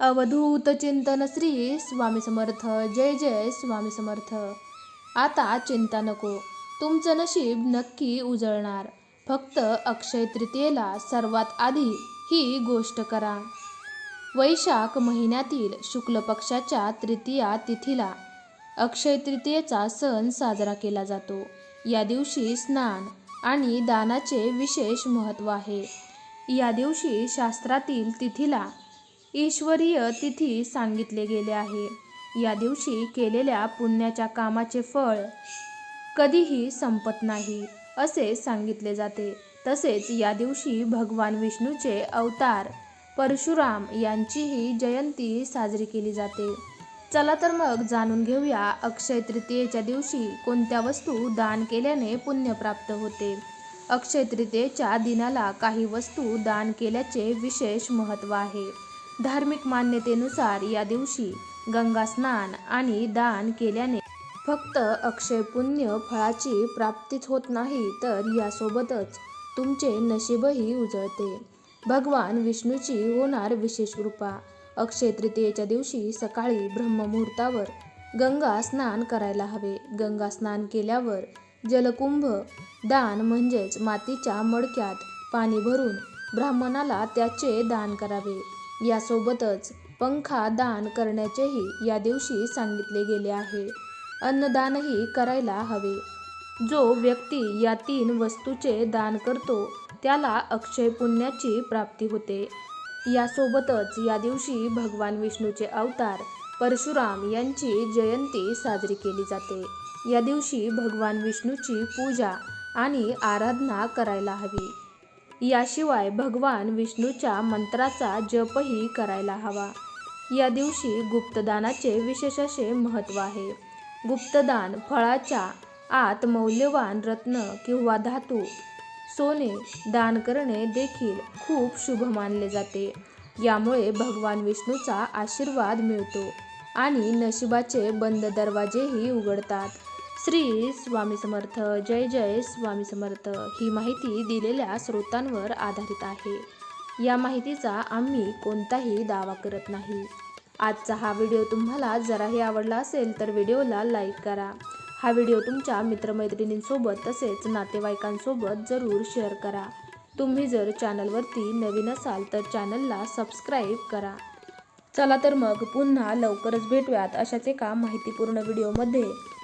अवधूत चिंतन श्री स्वामी समर्थ. जय जय स्वामी समर्थ. आता चिंता नको. तुमचं नशीब नक्की उजळणार. फक्त अक्षय तृतीयेला सर्वात आधी ही गोष्ट करा. वैशाख महिन्यातील शुक्ल पक्षाच्या तृतीया तिथीला अक्षय तृतीयेचा सण साजरा केला जातो. या दिवशी स्नान आणि दानाचे विशेष महत्त्व आहे. या दिवशी शास्त्रातील तिथीला ईश्वरीय तिथी सांगितले गेले आहे. या दिवशी केलेल्या पुण्याच्या कामाचे फळ कधीही संपत नाही असे सांगितले जाते. तसेच या दिवशी भगवान विष्णूचे अवतार परशुराम यांचीही जयंती साजरी केली जाते. चला तर मग जाणून घेऊया अक्षय तृतीयेच्या दिवशी कोणत्या वस्तू दान केल्याने पुण्य प्राप्त होते. अक्षय तृतीयेच्या दिनाला काही वस्तू दान केल्याचे विशेष महत्त्व आहे. धार्मिक मान्यतेनुसार या दिवशी गंगा स्नान आणि दान केल्याने फक्त अक्षय पुण्य फळाची प्राप्तीच होत नाही तर यासोबतच तुमचे नशीबही उजळते. भगवान विष्णूची होणार विशेष कृपा. अक्षय तृतीयेच्या दिवशी सकाळी ब्रह्ममुहूर्तावर गंगा स्नान करायला हवे. गंगा स्नान केल्यावर जलकुंभ दान म्हणजेच मातीच्या मडक्यात पाणी भरून ब्राह्मणाला त्याचे दान करावे. यासोबतच पंखा दान करण्याचेही या दिवशी सांगितले गेले आहे. अन्नदानही करायला हवे. जो व्यक्ती या तीन वस्तूचे दान करतो त्याला अक्षय पुण्याची प्राप्ती होते. यासोबतच या दिवशी भगवान विष्णूचे अवतार परशुराम यांची जयंती साजरी केली जाते. या दिवशी भगवान विष्णूची पूजा आणि आराधना करायला हवी. याशिवाय भगवान विष्णूच्या मंत्राचा जपही करायला हवा. या दिवशी गुप्तदानाचे विशेष असे महत्त्व आहे. गुप्तदान फळाच्या आत मौल्यवान रत्न किंवा धातू सोने दान करणे देखील खूप शुभ मानले जाते. यामुळे भगवान विष्णूचा आशीर्वाद मिळतो आणि नशिबाचे बंद दरवाजेही उघडतात. श्री स्वामी समर्थ जय जय स्वामी समर्थ ही माहिती दिलेल्या स्रोतांवर आधारित आहे. या माहितीचा आम्ही कोणताही दावा करत नाही. आजचा हा व्हिडिओ तुम्हाला जराही आवडला असेल तर व्हिडिओला लाईक करा. हा व्हिडिओ तुमच्या मित्रमैत्रिणींसोबत तसेच नातेवाईकांसोबत जरूर शेअर करा. तुम्ही जर चॅनलवरती नवीन असाल तर चॅनलला सबस्क्राईब करा. चला तर मग पुन्हा लवकरच भेटूयात अशाच एका माहितीपूर्ण व्हिडिओमध्ये.